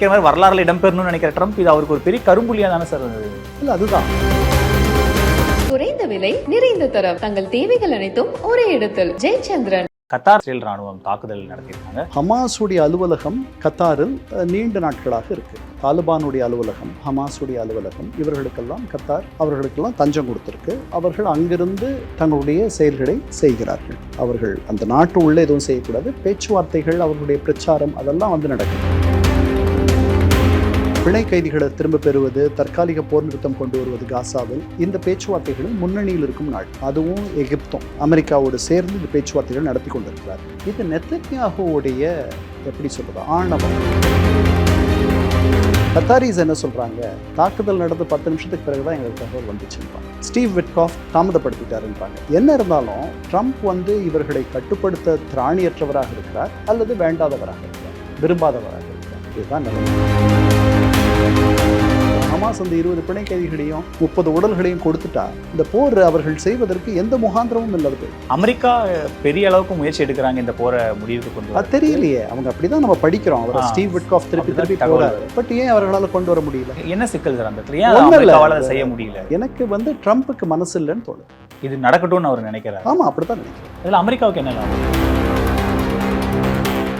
நினைக்கிற மாதிரி வரலாறுல இடம்பெறணும்னு நினைக்கிற ட்ரம்ப் இது அவருக்கு ஒரு பெரிய கரும்புலியா தானே சார் இல்லை அதுதான். குறைந்த விலை நிறைந்த தரம். தங்கள் தேவைகள் அனைத்தும் ஒரே இடத்தில். ஜெயச்சந்திரன். கத்தார் இஸ்ரேல் ராணுவம் தாக்குதல் நடத்தியிருக்காங்க. ஹமாஸுடைய அலுவலகம் கத்தாரில் நீண்ட நாட்களாக இருக்கு. தாலிபானுடைய அலுவலகம் ஹமாஸுடைய அலுவலகம் இவர்களுக்கெல்லாம் கத்தார் அவர்களுக்கெல்லாம் தஞ்சம் கொடுத்திருக்கு. அவர்கள் அங்கிருந்து தங்களுடைய செயல்களை செய்கிறார்கள். அவர்கள் அந்த நாட்டு உள்ளே எதுவும் செய்யக்கூடாது. பேச்சுவார்த்தைகள் அவர்களுடைய பிரச்சாரம் அதெல்லாம் வந்து நடக்குது. பிணை கைதிகளை திரும்ப பெறுவது தற்காலிக போர் நிறுத்தம் கொண்டு வருவது காசாவில் இந்த பேச்சுவார்த்தைகளில் முன்னணியில் இருக்கும் நாள். அதுவும் எகிப்தும் அமெரிக்காவோடு சேர்ந்து இந்த பேச்சுவார்த்தைகள் நடத்தி கொண்டிருக்கிறார். இது நெத்தன்யாகுவுடைய எப்படி சொல்றது ஆணவம். கத்தாரிஸ் என்ன சொல்றாங்க? தாக்குதல் நடந்து பத்து நிமிஷத்துக்கு பிறகுதான் எங்களுக்கு தகவல் வந்துச்சுன்றாங்க. Steve Witkoff தாமதப்படுத்திட்டாருன்றாங்க. என்ன இருந்தாலும் ட்ரம்ப் வந்து இவர்களை கட்டுப்படுத்த திராணியற்றவராக இருக்கிறார் அல்லது வேண்டாதவராக இருக்கிறார் விரும்பாதவராக இருக்கிறார். இதுதான் நிலைமை. ஹமாஸ் அந்த இருபது பிணை கைதிகளையும் முப்பது உடல்களையும் கொடுத்துட்டா இந்த போர் அவர்கள் செய்வதற்கு எந்த முகாந்திரமும் இல்லாது அமெரிக்கா பெரிய அளவுக்கு முயற்சி எடுக்கிறாங்க இந்த போரை முடிவுக்கு கொண்டு அது தெரியலையே. அவங்க அப்படிதான் நம்ம படிக்கிறோம். அவர். ஸ்டீவ் விட்காஃப் திருப்பி திருப்பி போறாரு. பட் ஏன் அவர்களால் கொண்டு வர முடியல? என்ன சிக்கல் சார் அந்த இடத்துல? செய்ய முடியல? எனக்கு வந்து ட்ரம்ப்புக்கு மனசு இல்லைன்னு தோணுது. இது நடக்கட்டும்னு அவர் நினைக்கிறாரு. ஆமா அப்படித்தான் நினைக்கிறேன். இதுல அமெரிக்காவுக்கு என்ன லாபம்?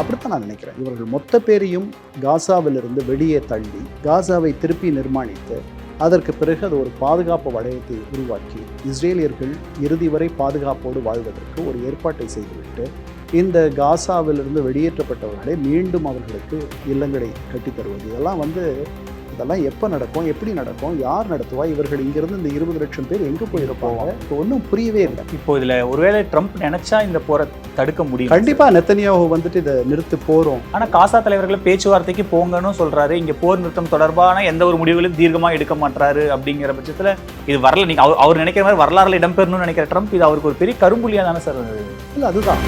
அப்படித்தான் நான் நினைக்கிறேன். இவர்கள் மொத்த பேரையும் காசாவிலிருந்து வெளியே தள்ளி காசாவை திருப்பி நிர்மாணித்து அதற்கு பிறகு அது ஒரு பாதுகாப்பு வளையத்தை உருவாக்கி இஸ்ரேலியர்கள் இறுதி வரை பாதுகாப்போடு வாழ்வதற்கு ஒரு ஏற்பாட்டை செய்துவிட்டு இந்த காசாவிலிருந்து வெளியேற்றப்பட்டவர்களை மீண்டும் அவர்களுக்கு இல்லங்களை கட்டித்தருவது இதெல்லாம் வந்து இதெல்லாம் எப்போ நடக்கும் எப்படி நடக்கும் யார் நடத்துவா இவர்கள் இங்கிருந்து இந்த இருபது லட்சம் பேர் எங்கே போயிருப்பாங்க? இப்போ ஒன்றும் புரியவே இல்லை. இப்போ இதுல ஒருவேளை ட்ரம்ப் நினைச்சா இந்த போரை தடுக்க முடியும். கண்டிப்பா நெத்தனியாவு வந்துட்டு இதை நிறுத்து போறோம். ஆனா காசா தலைவர்களை பேச்சுவார்த்தைக்கு போங்கன்னு சொல்றாரு. இங்க போர் நிறுத்தம் தொடர்பான எந்த ஒரு முடிவுகளும் தீர்க்கமா எடுக்க மாட்டாரு அப்படிங்கிற பட்சத்துல இது வரல. நீங்க அவர் அவர் நினைக்கிற மாதிரி வரலாறுல இடம்பெறணும்னு நினைக்கிற ட்ரம்ப் இது அவருக்கு ஒரு பெரிய கரும்புலியா தானே சார் இல்லை அதுதான்.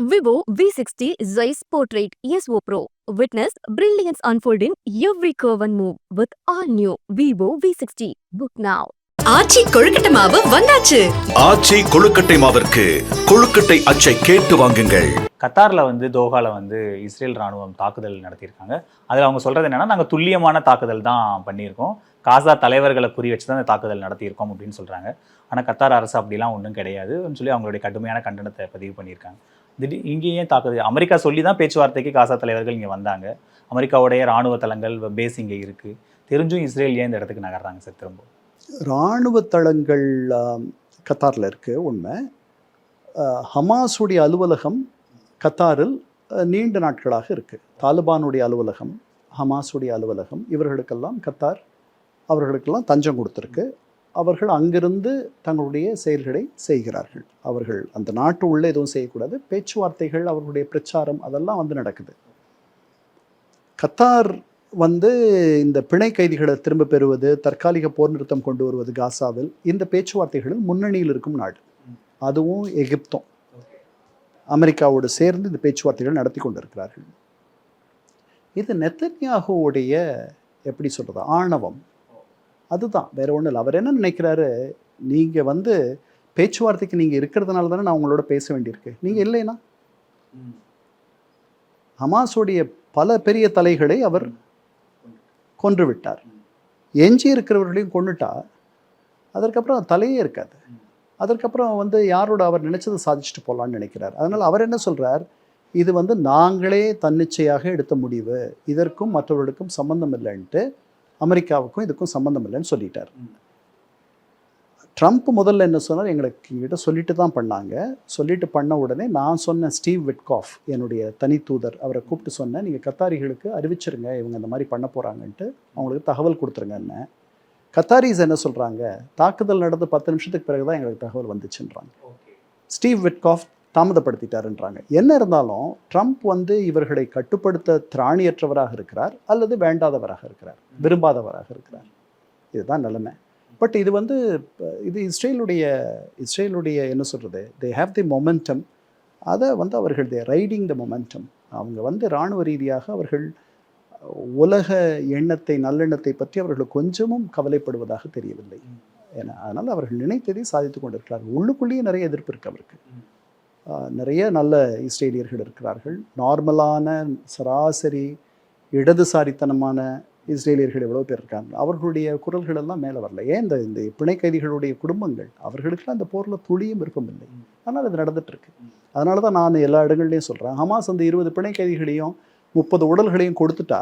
Vivo V60 Zeiss Portrait ESO Pro. Witness brilliance unfold in every curve and move with all new Vivo V60. Book now. ஆச்சி கொழுக்கட்டை மாவு வந்தாச்சு. ஆச்சி கொழுக்கட்டை மாவிற்கு கொழுக்கட்டை அச்சை கேட்டு வாங்குங்கள். கத்தார்ல வந்து தோஹால வந்து இஸ்ரேல் ராணுவம் தாக்குதல் நடத்தியிருக்காங்க. அதுல அவங்க சொல்றது என்னன்னா நாங்க துல்லியமான தாக்குதல் தான் பண்ணியிருக்கோம். காசா தலைவர்களை குறி வச்சு தான் இந்த தாக்குதல் நடத்தியிருக்கோம் அப்படின்னு சொல்றாங்க. ஆனா கத்தார் அரசு அப்படிலாம் ஒன்றும் கிடையாதுன்னு சொல்லி அவங்களுடைய கடுமையான கண்டனத்தை பதிவு பண்ணியிருக்காங்க. திடீர் இங்கே ஏன் தாக்குதல்? அமெரிக்கா சொல்லி தான் பேச்சுவார்த்தைக்கு காசா தலைவர்கள் இங்கே வந்தாங்க. அமெரிக்காவுடைய ராணுவ தளங்கள் பேஸ் இங்கே இருக்குது தெரிஞ்சும் இஸ்ரேல் ஏன் இந்த இடத்துக்கு நகர்றாங்க சார் திரும்ப? இராணுவ தளங்கள் கத்தாரில் இருக்குது உண்மை. ஹமாஸுடைய அலுவலகம் கத்தாரில் நீண்ட நாட்களாக இருக்குது தாலிபானுடைய அலுவலகம் ஹமாஸுடைய அலுவலகம் இவர்களுக்கெல்லாம் கத்தார் அவர்களுக்கெல்லாம் தஞ்சம் கொடுத்துருக்கு. அவர்கள் அங்கிருந்து தங்களுடைய செயல்களை செய்கிறார்கள். அவர்கள் அந்த நாட்டு உள்ளே எதுவும் செய்யக்கூடாது. பேச்சுவார்த்தைகள் அவர்களுடைய பிரச்சாரம் அதெல்லாம் வந்து நடக்குது. கத்தார் வந்து இந்த பிணை கைதிகளை திரும்ப பெறுவது தற்காலிக போர் நிறுத்தம் கொண்டு வருவது காசாவில் இந்த பேச்சுவார்த்தைகளில் முன்னணியில் இருக்கும் நாடு. அதுவும் எகிப்தும். அமெரிக்காவோடு சேர்ந்து இந்த பேச்சுவார்த்தைகள் நடத்தி கொண்டிருக்கிறார்கள். இது நெத்தன்யாகுவோடைய எப்படி சொல்கிறது ஆணவம். அதுதான். வேற ஒன்றும் இல்லை. அவர் என்ன நினைக்கிறாரு? நீங்கள் வந்து பேச்சுவார்த்தைக்கு நீங்கள் இருக்கிறதுனால தானே நான் உங்களோட பேச வேண்டியிருக்கு. நீங்கள் இல்லைனா ஹமாஸுடைய பல பெரிய தலைகளை அவர் கொன்று விட்டார் எஞ்சி இருக்கிறவர்களையும் கொண்டுட்டா அதற்கப்புறம் தலையே இருக்காது. அதற்கப்புறம் வந்து யாரோட அவர் நினைச்சதை சாதிச்சுட்டு போகலான்னு நினைக்கிறார். அதனால் அவர் என்ன சொல்கிறார் இது வந்து நாங்களே தன்னிச்சையாக எடுத்த முடிவு. இதற்கும் மற்றவர்களுக்கும் சம்மந்தம் இல்லைன்ட்டு அமெரிக்காவுக்கும் இதுக்கும் சம்பந்தம் இல்லைன்னு சொல்லிட்டார். ட்ரம்ப் முதல்ல என்ன சொன்னார்? எங்களுக்கு எங்கிட்ட சொல்லிட்டு தான் பண்ணாங்க. சொல்லிட்டு பண்ண உடனே நான் சொன்ன ஸ்டீவ் விட்காஃப் என்னுடைய தனி தூதர் அவரை கூப்பிட்டு சொன்னேன் நீங்கள் கத்தாரிகளுக்கு அறிவிச்சிருங்க இவங்க இந்த மாதிரி பண்ண போகிறாங்கன்ட்டு அவங்களுக்கு தகவல் கொடுத்துருங்கன்னு கத்தாரிஸ் என்ன சொல்கிறாங்க தாக்குதல் நடந்து பத்து நிமிஷத்துக்கு பிறகு தான் எங்களுக்கு தகவல் வந்துச்சுன்றாங்க. Steve Witkoff தாமதப்படுத்திட்டாருன்றாங்க. என்ன இருந்தாலும் ட்ரம்ப் வந்து இவர்களை கட்டுப்படுத்த திராணியற்றவராக இருக்கிறார் அல்லது வேண்டாதவராக இருக்கிறார் விரும்பாதவராக இருக்கிறார். இதுதான் நிலைமை. பட் இது வந்து இது இஸ்ரேலுடைய இஸ்ரேலுடைய என்ன சொல்கிறது தே ஹாவ் தி மொமெண்டம் அதை வந்து அவர்கள் தே ரைடிங் த மொமெண்டம் அவங்க வந்து இராணுவ ரீதியாக அவர்கள் உலக எண்ணத்தை நல்லெண்ணத்தை பற்றி அவர்கள் கொஞ்சமும் கவலைப்படுவதாக தெரியவில்லை. ஏன்னா அதனால் அவர்கள் நினைத்ததை சாதித்து கொண்டிருக்கிறார்கள். உள்ளுக்குள்ளேயே நிறைய எதிர்ப்பு இருக்கு அவருக்கு. நிறைய நல்ல இஸ்ரேலியர்கள் இருக்கிறார்கள். நார்மலான சராசரி இடதுசாரித்தனமான இஸ்ரேலியர்கள் எவ்வளோ பேர் இருக்காங்க? அவர்களுடைய குரல்கள் எல்லாம் மேலே வரல. ஏன் இந்த இந்த பிணை கைதிகளுடைய குடும்பங்கள்? அவர்களுக்கெல்லாம் அந்த போரில் துளியும் விருப்பமில்லை ஆனால் அது நடந்துகிட்ருக்கு அதனால தான் நான் எல்லா இடங்கள்லையும் சொல்கிறேன் ஹமாஸ் அந்த இருபது பிணை கைதிகளையும் முப்பது உடல்களையும் கொடுத்துட்டா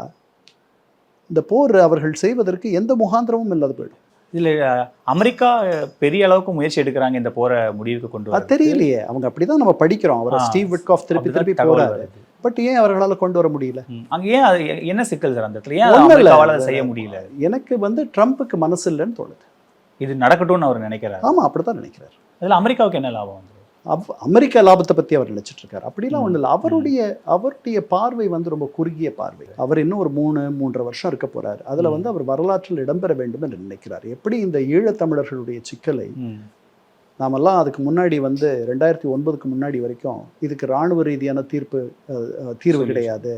இந்த போர் அவர்கள் செய்வதற்கு எந்த முகாந்திரமும் இல்லாத போயிடும். இதுல அமெரிக்கா பெரிய அளவுக்கு முயற்சி எடுக்கிறாங்க இந்த போரை முடிவுக்கு கொண்டு வர தெரியலையே. அவங்க அப்படிதான் நம்ம படிக்கிறோம். அவர் ஸ்டீவ் விட்காஃப் திருப்பி திருப்பி போறாரு. பட் ஏன் அவர்களால் கொண்டு வர முடியல? அங்க ஏன் அது என்ன சிக்கல் சார் அந்த இடத்துல? ஏன். அமெரிக்காவால செய்ய முடியல? எனக்கு வந்து ட்ரம்ப்புக்கு மனசு இல்லைன்னு தோணுது. இது நடக்கட்டும்னு அவர் நினைக்கிறாரு. ஆமா அப்படித்தான் நினைக்கிறார். இதுல அமெரிக்காவுக்கு என்ன லாபம் வந்து? அவ் அமெரிக்கா லாபத்தை பத்தி அவர் நினைச்சிட்டு இருக்காரு அப்படிலாம் ஒண்ணு இல்லை அவருடைய அவருடைய பார்வை வந்து ரொம்ப குறுகிய பார்வை. அவர் இன்னும் ஒரு மூணு மூன்றரை வருஷம் இருக்க போறாரு. அதுல வந்து அவர் வரலாற்றில் இடம்பெற வேண்டும் என்று நினைக்கிறார். எப்படி இந்த ஈழத்தமிழர்களுடைய சிக்கலை. நாமெல்லாம் அதுக்கு முன்னாடி வந்து ரெண்டாயிரத்தி ஒன்பதுக்கு முன்னாடி வரைக்கும் இதுக்கு ராணுவ ரீதியான தீர்ப்பு தீர்வு. கிடையாது.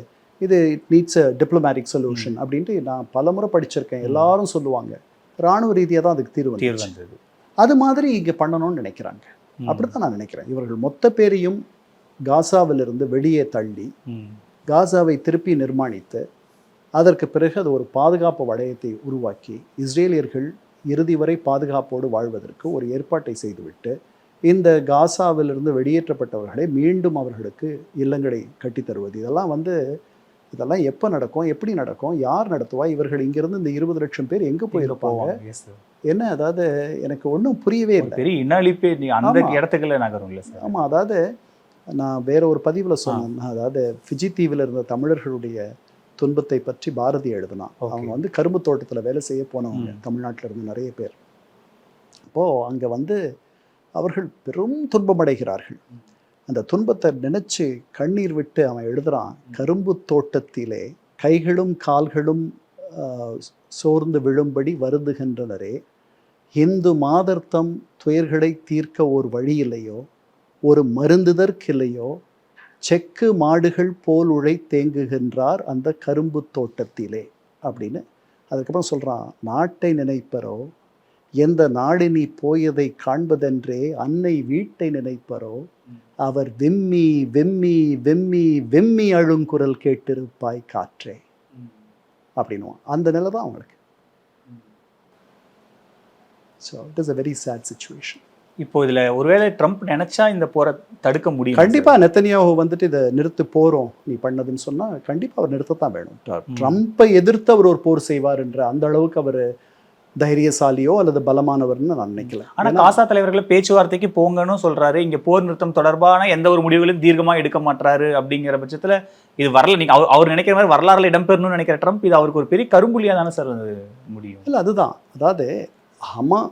இது நீட்ஸ் அ டிப்ளமேட்டிக் சொல்யூஷன் அப்படின்ட்டு நான் பலமுறை படிச்சிருக்கேன். எல்லாரும் சொல்லுவாங்க. ராணுவ ரீதியாக தான் அதுக்கு தீர்வு அது மாதிரி இங்க பண்ணணும்னு நினைக்கிறாங்க. அப்படித்தான் நான் நினைக்கிறேன். இவர்கள் மொத்த பேரையும் காசாவிலிருந்து வெளியே தள்ளி. காசாவை திருப்பி நிர்மாணித்து அதற்கு பிறகு அது ஒரு பாதுகாப்பு வளையத்தை உருவாக்கி இஸ்ரேலியர்கள் இறுதி வரை பாதுகாப்போடு வாழ்வதற்கு ஒரு ஏற்பாட்டை செய்துவிட்டு இந்த காசாவிலிருந்து வெளியேற்றப்பட்டவர்களை மீண்டும் அவர்களுக்கு இல்லங்களை கட்டித் தருவது. இதெல்லாம் வந்து இதெல்லாம் எப்போ நடக்கும் எப்படி நடக்கும் யார் நடத்துவா இவர்கள் இங்கிருந்து இந்த இருபது லட்சம் பேர் எங்கே போயிருப்பாங்க. என்ன அதாவது எனக்கு ஒன்றும் புரியவே இல்லை. பெரிய இனஅழிப்பே நீ அந்த. இடத்துக்குள்ள நகரும் இல்ல சார். ஆமாம் அதாவது நான் வேற ஒரு பதிவில் சொன்னேன். அதாவது ஃபிஜி தீவில் இருந்த தமிழர்களுடைய துன்பத்தை பற்றி பாரதி எழுதினான். அவங்க வந்து கரும்பு தோட்டத்தில் வேலை செய்ய போனவங்க. தமிழ்நாட்டில் இருந்து நிறைய பேர். அப்போது அங்கே வந்து அவர்கள் பெரும் துன்பமடைகிறார்கள் அந்த துன்பத்தை நினைச்சு கண்ணீர் விட்டு அவன் எழுதுறான் கரும்பு தோட்டத்திலே கைகளும் கால்களும் சோர்ந்து விழும்படி வருந்துகின்றனரே. இந்து மாதர்த்தம் துயர்களை தீர்க்க ஒரு வழி இல்லையோ ஒரு மருந்துதற்கில்லையோ? செக்கு மாடுகள் போல் உழை தேங்குகின்றார் அந்த கரும்பு தோட்டத்திலே. அப்படின்னு அதுக்கப்புறம் சொல்கிறான் நாட்டை நினைப்பரோ? எந்த நாடு நீ போயதை காண்பதென்றே அன்னை வீட்டை நினைப்பரோ? அவர் விம்மி வெம்மி வெம்மி வெம்மி அழுங்குரல் கேட்டிருப்பாய் காற்றே. அப்படின்னுவான். அந்த நிலை தான் அவங்களுக்கு. So it is a very sad situation இப்போ இதுல ஒருவேளை ட்ரம்ப் நினைச்சா இந்த போரை தடுக்க முடியும் கண்டிப்பா நெத்தனியாஹு வந்துட்டு இதை நிறுத்து போறோம் நீ பண்ணதுன்னு சொன்னா கண்டிப்பா அவர் நிறுத்தத்தான் வேணும். ட்ரம்ப்பை எதிர்த்து அவர் ஒரு போர் செய்வார் என்ற அந்த அளவுக்கு அவர் தைரியசாலியோ அல்லது பலமானவர்னு நான் நினைக்கல. ஆனா ஏன்னா- காசா தலைவர்களை பேச்சுவார்த்தைக்கு போங்கன்னு சொல்றாரு. இங்க போர் நிறுத்தம் தொடர்பான எந்த ஒரு முடிவுகளையும் தீர்க்கமா எடுக்க மாட்டாரு அப்படிங்கிற பட்சத்துல இது வரல. நீங்க அவர் அவர் நினைக்கிற மாதிரி வரலாறுல இடம்பெறணும்னு நினைக்கிற ட்ரம்ப் இது அவருக்கு ஒரு பெரிய கரும்புலியா தானே சார் அது முடியும். இல்ல அதுதான். அதாவது ஹமா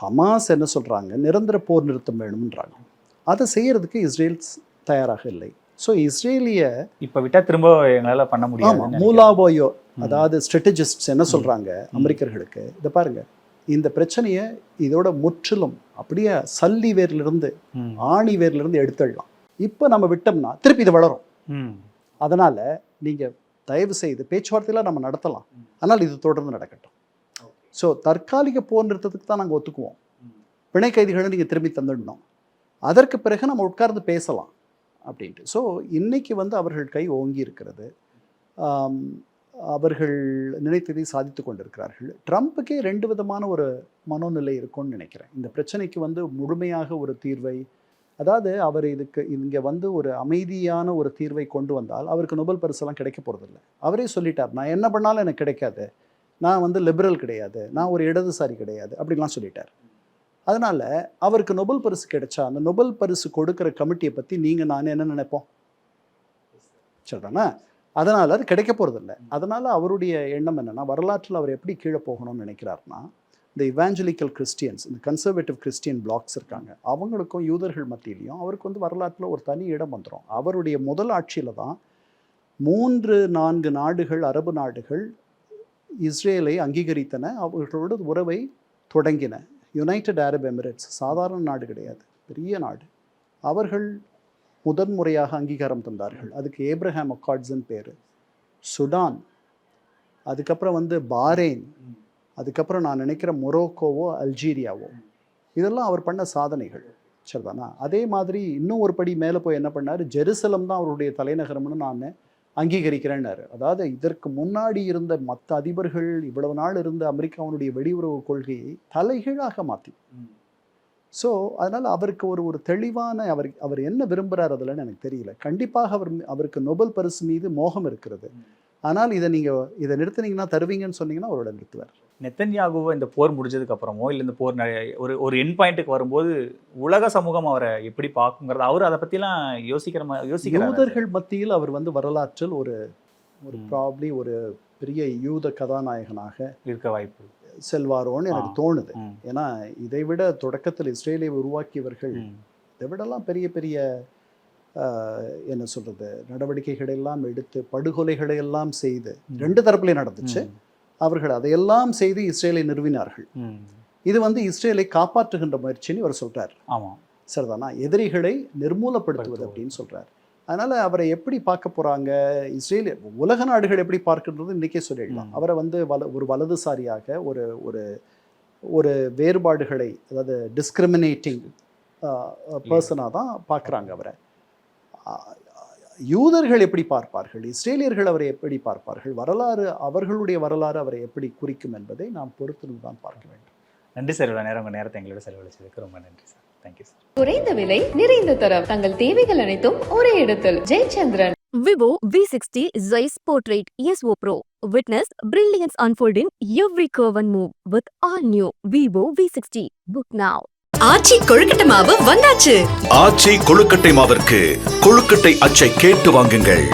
ஹமாஸ் என்ன சொல்றாங்க? நிரந்தர போர் நிறுத்தம் வேணும்ன்றாங்க. அதை செய்யறதுக்கு இஸ்ரேல் தயாராக இல்லை. ஸோ இஸ்ரேலிய இப்ப விட்டா திரும்ப எங்களால பண்ண ஆமா முடியாது மூலாபோயோ அதாவது ஸ்ட்ராட்டஜிஸ்ட்ஸ் என்ன சொல்றாங்க? அமெரிக்கர்களுக்கு இதை பாருங்க. இந்த பிரச்சனையை இதோட முற்றிலும் அப்படியே சல்லி வேர்லிருந்து ஆணி வேர்லிருந்து எடுத்துடலாம். இப்போ நம்ம விட்டோம்னா திருப்பி இது வளரும். அதனால நீங்க தயவு செய்து பேச்சுவார்த்தையெல்லாம் நம்ம நடத்தலாம். ஆனால் இது தொடர்ந்து நடக்கட்டும். ஸோ தற்காலிக போர் நிறுத்தத்துக்கு தான் நாங்கள் ஒத்துக்குவோம். பிணை கைதிகளை நீங்கள் திரும்பி தந்துடணும். அதற்கு பிறகு நம்ம உட்கார்ந்து பேசலாம். அப்படின்ட்டு. ஸோ இன்னைக்கு வந்து அவர்கள் கை ஓங்கி இருக்கிறது. அவர்கள் நினைத்ததை சாதித்து கொண்டிருக்கிறார்கள். ட்ரம்ப்புக்கே ரெண்டு விதமான ஒரு மனோநிலை இருக்கும்னு நினைக்கிறேன். இந்த பிரச்சனைக்கு வந்து முழுமையாக ஒரு தீர்வை அதாவது அவர் இதுக்கு இங்கே வந்து ஒரு அமைதியான ஒரு தீர்வை கொண்டு வந்தால் அவருக்கு நோபல் பரிசெல்லாம் கிடைக்க போகிறதில்ல அவரே சொல்லிட்டார் நான் என்ன பண்ணாலும் எனக்கு கிடைக்காது. நான் வந்து லிபரல் கிடையாது. நான் ஒரு இடதுசாரி கிடையாது. அப்படிலாம் சொல்லிட்டார். அதனால் அவருக்கு நொபல் பரிசு கிடைச்சா அந்த நொபல் பரிசு கொடுக்குற கமிட்டியை பற்றி நீங்கள் நான் என்ன நினைப்போம்? சரிதானே அதனால் அது கிடைக்க போகிறதில்ல அதனால் அவருடைய எண்ணம் என்னன்னா வரலாற்றில் அவர் எப்படி கீழே போகணும்னு நினைக்கிறாருன்னா இந்த இவாஞ்சலிக்கல் கிறிஸ்டியன்ஸ் இந்த கன்சர்வேட்டிவ் கிறிஸ்டியன் பிளாக்ஸ் இருக்காங்க. அவங்களுக்கும் யூதர்கள் மத்தியிலையும் அவருக்கு வந்து வரலாற்றில் ஒரு தனி இடம் வந்துடும் அவருடைய முதல் ஆட்சியில் தான் மூன்று நான்கு நாடுகள் அரபு நாடுகள் இஸ்ரேலை அங்கீகரித்தன அவர்களோட உறவை தொடங்கின. யுனைடெட் அரப் எமிரேட்ஸ் சாதாரண நாடு கிடையாது பெரிய நாடு. அவர்கள் முதன்முறையாக அங்கீகாரம் தந்தார்கள். அதுக்கு ஏப்ரஹாம் அக்கார்ட்ஸ்ன்னு பேர். சுடான் அதுக்கப்புறம் வந்து பாரேன் அதுக்கப்புறம் நான் நினைக்கிற மொரோக்கோவோ அல்ஜீரியாவோ. இதெல்லாம் அவர் பண்ண சாதனைகள். சரிதானா? அதே மாதிரி இன்னும் ஒரு படி மேலே போய் என்ன பண்ணார்? ஜெருசலம் தான் அவருடைய தலைநகரம்னு நான் அங்கீகரிக்கிறேன்னாரு. அதாவது இதற்கு முன்னாடி இருந்த மற்ற அதிபர்கள் இவ்வளவு நாள் இருந்த அமெரிக்காவுடைய வெளியுறவு கொள்கையை தலைகீழாக மாற்றி ஸோ அதனால் அவருக்கு ஒரு ஒரு தெளிவான அவர் அவர் என்ன விரும்புகிறார் அதில்னு எனக்கு தெரியல. கண்டிப்பாக அவர் அவருக்கு நொபல் பரிசு மீது மோகம் இருக்கிறது. ஆனால் இதை நீங்கள் இதை நிறுத்துனீங்கன்னா தருவீங்கன்னு சொன்னீங்கன்னா அவரோட நிறுத்துவார். நெத்தன்யாகுவை இந்த போர் முடிஞ்சதுக்கு அப்புறமோ இல்லை இந்த போர் ஒரு ஒரு என் பாயிண்ட்டுக்கு வரும்போது உலக சமூகம் அவரை எப்படி பார்க்குங்கிறது அவர் அதை பற்றிலாம் யோசிக்கிற யோசிக்கிறாரு. யூதர்கள் மத்தியில் அவர் வந்து வரலாற்றில் ஒரு ஒரு. ப்ராப்ளி ஒரு பெரிய யூத கதாநாயகனாக இருக்க வாய்ப்பு. செல்வாரோன்னு எனக்கு. தோணுது. ஏன்னா இதை விட தொடக்கத்தில் இஸ்ரேலை உருவாக்கியவர்கள். இதை விடலாம் பெரிய பெரிய என்ன சொல்றது நடவடிக்கைகளை எல்லாம் எடுத்து படுகொலைகளை எல்லாம் செய்து ரெண்டு தரப்புலையும் நடந்துச்சு. அவர்கள் அதையெல்லாம் செய்து இஸ்ரேலை நிறுவினார்கள். இது வந்து இஸ்ரேலை காப்பாற்றுகின்ற முயற்சின்னு இவர் சொல்றார் ஆமாம் சரிதானா எதிரிகளை நிர்மூலப்படுத்துவது படுத்துவது. அப்படின்னு சொல்றார் அதனால அவரை எப்படி பார்க்க போறாங்க? இஸ்ரேல் உலக நாடுகள் எப்படி பார்க்கின்றது இன்னைக்கே சொல்லிடலாம். அவரை வந்து வல ஒரு வலதுசாரியாக ஒரு ஒரு ஒரு வேறுபாடுகளை அதாவது டிஸ்கிரிமினேட்டிங் பர்சனாக தான் பார்க்குறாங்க அவரை. யூதர்கள் எப்படி பார்ப்பார்கள்? இஸ்ரேலியர்கள் அவரை எப்படி பார்ப்பார்கள்? வரலாறு அவர்களுடைய வரலாறு அவரை எப்படி குறிக்கும் என்பதை நாம் பொறுத்திருந்து தான் பார்க்க வேண்டும். நன்றி சார் இவ்வளோ நேரம் உங்கள் நேரத்தை எங்களோட செலவழிச்சதுக்கு ரொம்ப நன்றி சார். தேங்க்யூ சார் குறைந்த விலை நிறைந்த தரம் தங்கள் தேவைகள் அனைத்தும் ஒரே இடத்தில் Jayachandran Vivo V60 Zeiss Portrait ESO Pro. Witness brilliance unfold in every curve and move with all new Vivo V60. Book now. ஆச்சி கொழுக்கட்டை மாவு வந்தாச்சு ஆச்சி கொழுக்கட்டை மாவிற்கு கொழுக்கட்டை அச்சை கேட்டு வாங்குங்கள்